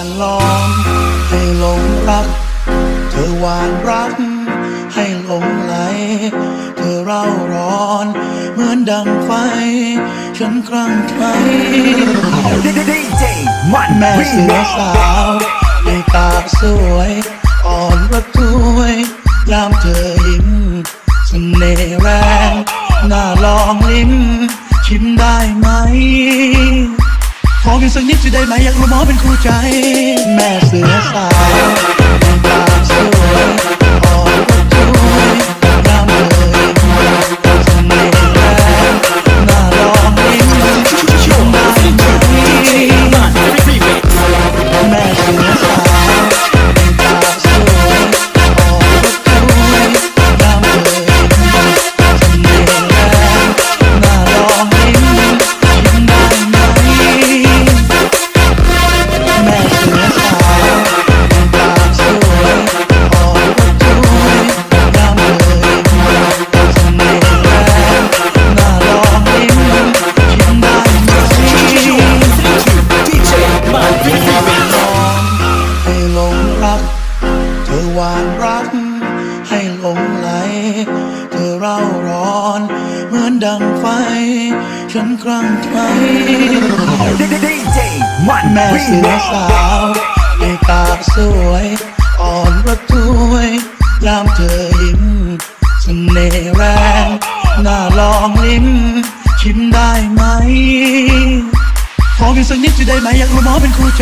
านล้อม ให้หลงรัก เธอหวานรัก ให้หลงไหล เธอเร่าร้อน เหมือนดังไฟ ฉันคลั่งไคล้ DJ มันแม่เสือสาวในตาสวย อ่อนระทวย ยามเธอยิ้มเสน่ห์แรง น่าลองลิ้มชิมได้ไหม ขอเพียงสักนิดจะได้ไหมอยากรู้หมอเป็นคู่ใจ แม่เสือสาว รัก ให้หลงไหล เธอเร่าร้อน เหมือนดังไฟ ฉันคลั่งไคล้ DJ มันแม่เสือสาวในตาสวย อ่อนระทวยยามเธอยิ้มเสน่ห์แรงน่าลองลิ้มชิมได้ไหม ขอเพียงสักนิดจะได้ไหมอยากรู้หมอเป็นคู่ใจ